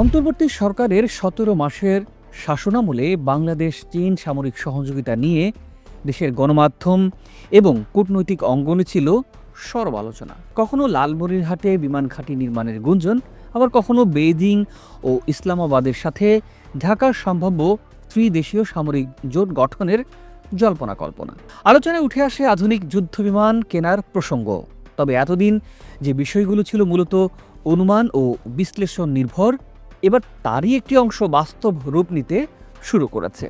অন্তর্বর্তী সরকারের সতেরো মাসের শাসনামলে বাংলাদেশ চীন সামরিক সহযোগিতা নিয়ে দেশের গণমাধ্যম এবং কূটনৈতিক অঙ্গনে ছিল সরব আলোচনা। কখনো লালমনিরহাটে বিমান ঘাঁটি নির্মাণের গুঞ্জন, আবার কখনো বেইজিং ও ইসলামাবাদের সাথে ঢাকার সম্ভাব্য ত্রিদেশীয় সামরিক জোট গঠনের জল্পনা কল্পনা। আলোচনায় উঠে আসে আধুনিক যুদ্ধ বিমান কেনার প্রসঙ্গ। তবে এতদিন যে বিষয়গুলো ছিল মূলত অনুমান ও বিশ্লেষণ নির্ভর এবার তারই একটি অংশ বাস্তব রূপ নিতে শুরু করেছে।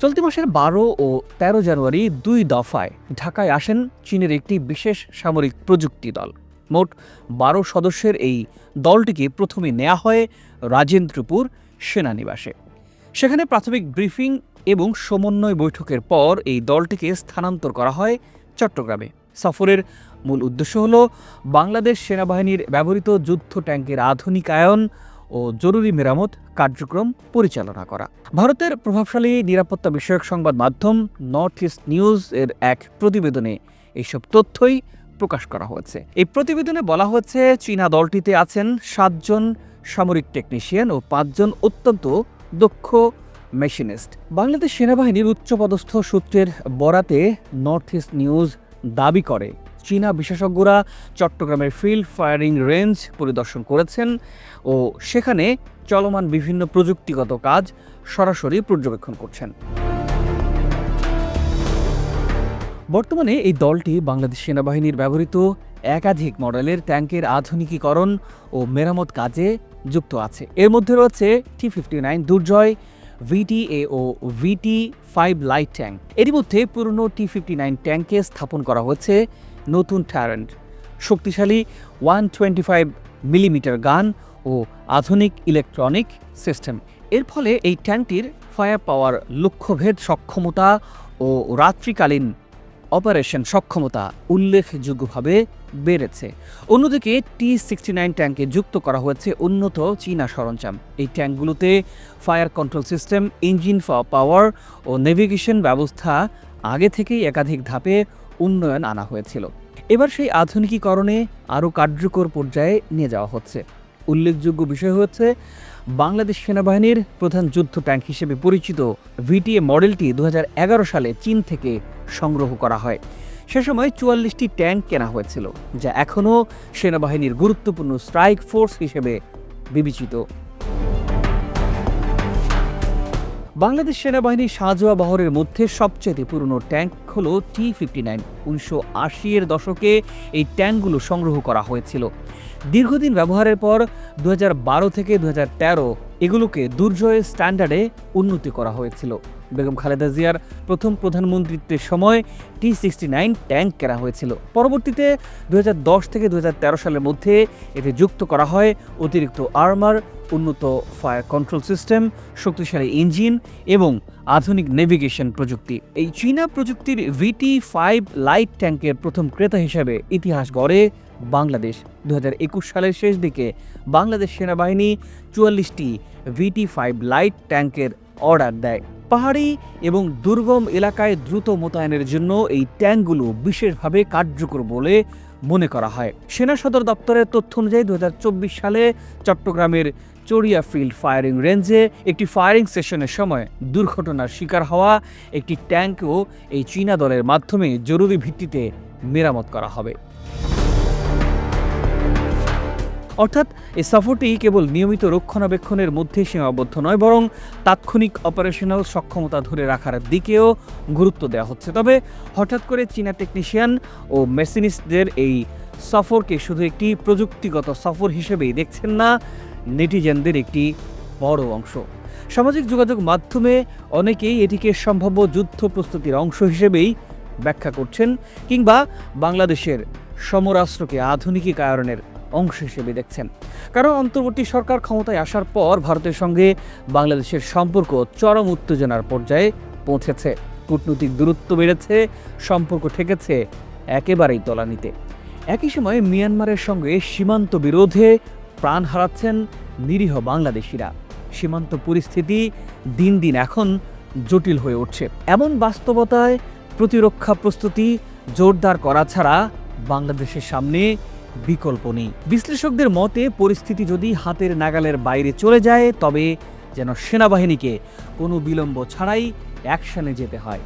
চলতি মাসের বারো ও ১৩ জানুয়ারি দুই দফায় ঢাকায় আসেন চীনের একটি বিশেষ সামরিক প্রযুক্তি দল। মোট বারো সদস্যের এই দলটিকে প্রথমে নেওয়া হয় রাজেন্দ্রপুর সেনানিবাসে। সেখানে প্রাথমিক ব্রিফিং এবং সমন্বয় বৈঠকের পর এই দলটিকে স্থানান্তর করা হয় চট্টগ্রামে। সফরের মূল উদ্দেশ্য হল বাংলাদেশ সেনাবাহিনীর ব্যবহৃত যুদ্ধ ট্যাঙ্কের আধুনিকায়ন ও জরুরি মেরামত কার্যক্রম পরিচালনা করা। ভারতের প্রভাবশালী নিরাপত্তা বিষয়ক সংবাদ মাধ্যম নর্থ ইস্ট নিউজ এর এক প্রতিবেদনে এইসব তথ্যই প্রকাশ করা হয়েছে। এই প্রতিবেদনে বলা হয়েছে, চীনা দলটিতে আছেন সাতজন সামরিক টেকনিশিয়ান ও পাঁচজন অত্যন্ত দক্ষ মেশিনিস্ট বাংলাদেশ সেনাবাহিনীর উচ্চপদস্থ সূত্রের বরাতে নর্থ ইস্ট নিউজ দাবি করে চীনা বিশেষজ্ঞরা চট্টগ্রামের ফিল্ড ফায়ারিং রেঞ্জ পরিদর্শন করেছেন ও সেখানে চলমান বিভিন্ন প্রযুক্তিগত কাজ সরাসরি পর্যবেক্ষণ করছেন। বর্তমানে এই দলটি বাংলাদেশ সেনাবাহিনীর ব্যবহৃত একাধিক মডেলের ট্যাঙ্কের আধুনিকীকরণ ও মেরামত কাজে যুক্ত আছে। এর মধ্যে রয়েছে T fifty nine Durjoy VTA ও ভিটি ফাইভ লাইট ট্যাঙ্ক এরই মধ্যে পুরনো টি ফিফটি নাইন ট্যাঙ্কে স্থাপন করা হয়েছে নতুন ট্যারেন্ট। শক্তিশালী ওয়ান টোয়েন্টি ফাইভ মিলিমিটার গান ও আধুনিক ইলেকট্রনিক সিস্টেম। এর ফলে এই ট্যাঙ্কটির ফায়ার পাওয়ার লক্ষ্যভেদ সক্ষমতা ও রাত্রিকালীন অপারেশন সক্ষমতা উল্লেখযোগ্যভাবে বেড়েছে। অন্যদিকে টি সিক্সটি নাইন ট্যাঙ্কে যুক্ত করা হয়েছে উন্নত চীনা সরঞ্জাম। এই ট্যাঙ্কগুলোতে fire control system, engine power ও নেভিগেশন ব্যবস্থা আগে থেকেই একাধিক ধাপে উন্নয়ন আনা হয়েছিল। এবার সেই আধুনিকীকরণে আরও কার্যকর পর্যায়ে নিয়ে যাওয়া হচ্ছে। উল্লেখযোগ্য বিষয় হচ্ছে, বাংলাদেশ সেনাবাহিনীর প্রধান যুদ্ধ ট্যাঙ্ক হিসেবে পরিচিত ভিটিএ মডেলটি দু হাজার এগারো সালে চীন থেকে সংগ্রহ করা হয়। সে সময় চুয়াল্লিশটি ট্যাঙ্ক কেনা হয়েছিল, যা এখনও সেনাবাহিনীর গুরুত্বপূর্ণ স্ট্রাইক ফোর্স হিসেবে বিবেচিত। বাংলাদেশ সেনাবাহিনীর সাজোয়া বহরের মধ্যে সবচেয়ে পুরনো ট্যাঙ্ক হল টি ফিফটি নাইন। উনিশশো এর দশকে এই ট্যাঙ্কগুলো সংগ্রহ করা হয়েছিল। দীর্ঘদিন ব্যবহারের পর দু হাজার বারো থেকে দু হাজার তেরো এগুলোকে দুর্জয় স্ট্যান্ডার্ডে উন্নতি করা হয়েছিল। বেগম খালেদা জিয়ার প্রথম প্রধানমন্ত্রিত্বের সময় টি সিক্সটি নাইন ট্যাঙ্ক কেনা হয়েছিল। পরবর্তীতে দু হাজার দশ থেকে দু হাজার তেরো সালের মধ্যে এতে যুক্ত করা হয় অতিরিক্ত আর্মার, উন্নত ফায়ার কন্ট্রোল সিস্টেম, শক্তিশালী ইঞ্জিন এবং আধুনিক নেভিগেশন প্রযুক্তি। এই চীনা প্রযুক্তির ভিটি ফাইভ লাইট ট্যাঙ্কের প্রথম ক্রেতা হিসেবে ইতিহাস গড়ে বাংলাদেশ। দু হাজার একুশ সালের শেষ দিকে বাংলাদেশ সেনাবাহিনী চুয়াল্লিশটি ভিটি ফাইভ লাইট ট্যাঙ্কের অর্ডার দেয়। পাহাড়ি এবং দুর্গম এলাকায় দ্রুত মোতায়েনের জন্য এই ট্যাঙ্কগুলো বিশেষভাবে কার্যকর বলে মনে করা হয়। সেনা সদর দপ্তরের তথ্য অনুযায়ী দু হাজার চব্বিশ সালে চট্টগ্রামের চড়িয়া ফিল্ড ফায়ারিং রেঞ্জে একটি ফায়ারিং সেশনের সময় দুর্ঘটনার শিকার হওয়া একটি ট্যাঙ্কও এই চীনা দলের মাধ্যমে জরুরি ভিত্তিতে মেরামত করা হবে। অর্থাৎ এই সফরটি কেবল নিয়মিত রক্ষণাবেক্ষণের মধ্যে সীমাবদ্ধ নয়, বরং তাৎক্ষণিক অপারেশনাল সক্ষমতা ধরে রাখার দিকেও গুরুত্ব দেওয়া হচ্ছে। তবে হঠাৎ করে চীনা টেকনিশিয়ান ও মেশিনিস্টদের এই সফরকে শুধু একটি প্রযুক্তিগত সফর হিসেবেই দেখছেন না, নেটিজেনদের একটি বড় অংশ। সামাজিক যোগাযোগ মাধ্যমে অনেকেই এটিকে সম্ভাব্য যুদ্ধ প্রস্তুতির অংশ হিসেবেই ব্যাখ্যা করছেন, কিংবা বাংলাদেশের সমরাষ্ট্রকে আধুনিকীকরণের অংশ হিসেবে দেখছেন। কারণ অন্তর্বর্তী সরকার ক্ষমতায় আসার পর ভারতের সঙ্গে বাংলাদেশের সম্পর্ক চরম উত্তেজনার পর্যায়ে পৌঁছেছে। কূটনৈতিক দূরত্ব বেড়েছে, সম্পর্ক ঠেকেছে একেবারেই তলানিতে। একই সময়ে মিয়ানমারের সঙ্গে সীমান্ত বিরোধে প্রাণ হারাচ্ছেন নিরীহ বাংলাদেশিরা। সীমান্ত পরিস্থিতি দিন দিন এখন জটিল হয়ে উঠছে। এমন বাস্তবতায় প্রতিরক্ষা প্রস্তুতি জোরদার করা ছাড়া বাংলাদেশের সামনে বিকল্প নেই। বিশ্লেষকদের মতে, পরিস্থিতি যদি হাতের নাগালের বাইরে চলে যায়, তবে যেন সেনাবাহিনীকে কোনো বিলম্ব ছাড়াই অ্যাকশনে যেতে হয়।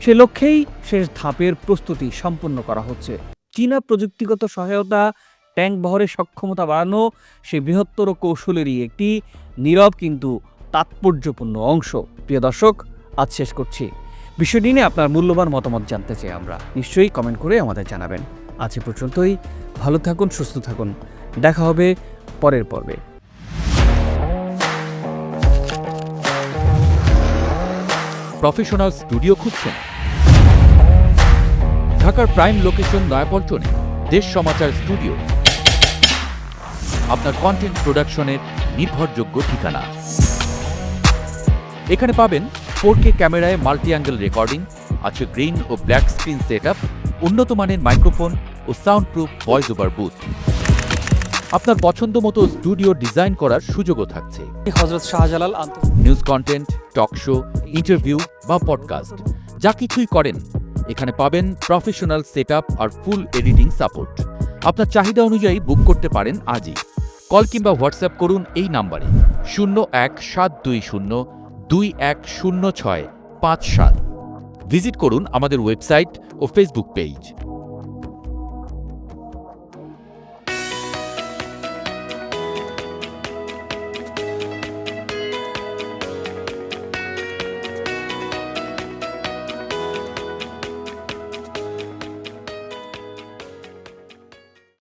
সে লক্ষ্যেই শেষ ধাপের প্রস্তুতি সম্পন্ন করা হচ্ছে। চীনা প্রযুক্তিগত সহায়তা, ট্যাঙ্ক বহরের সক্ষমতা বাড়ানো, সে বৃহত্তর কৌশলেরই একটি নীরব কিন্তু তাৎপর্যপূর্ণ অংশ। প্রিয় দর্শক, আজ শেষ করছি। বিষয়টি নিয়ে আপনার মূল্যবান মতামত জানতে চাই আমরা। নিশ্চয়ই কমেন্ট করে আমাদের জানাবেন। আজ পর্যন্তই। ভালো থাকুন, সুস্থ থাকুন। দেখা হবে পরের পর্বে। প্রফেশনাল স্টুডিও খুঁজছেন। ঢাকার প্রাইম লোকেশন নয়াপল্টনে দেশ সমাচার স্টুডিও। আপনার কন্টেন্ট প্রোডাকশনের নির্ভরযোগ্য ঠিকানা। এখানে পাবেন ফোর ক্যামেরায় মাল্টি অ্যাঙ্গেল রেকর্ডিং আছে গ্রিন ও ব্ল্যাক স্ক্রিন সেট উন্নত মানের মাইক্রোফোন ও sound proof voice over booth আপনার পছন্দ মতো স্টুডিও ডিজাইন করার সুযোগও থাকছে। Hazrat Shahjalal news content talk show interview বা পডকাস্ট যা কিছুই করেন এখানে পাবেন প্রফেশনাল সেট আর ফুল এডিটিং সাপোর্ট আপনার চাহিদা অনুযায়ী বুক করতে পারেন আজই। কল কিংবা হোয়াটসঅ্যাপ করুন এই নাম্বারে। শূন্য এক সাত দুই শূন্য দুই এক শূন্য ছয় পাঁচ সাত। ভিজিট করুন আমাদের ওয়েবসাইট ও ফেসবুক পেজ।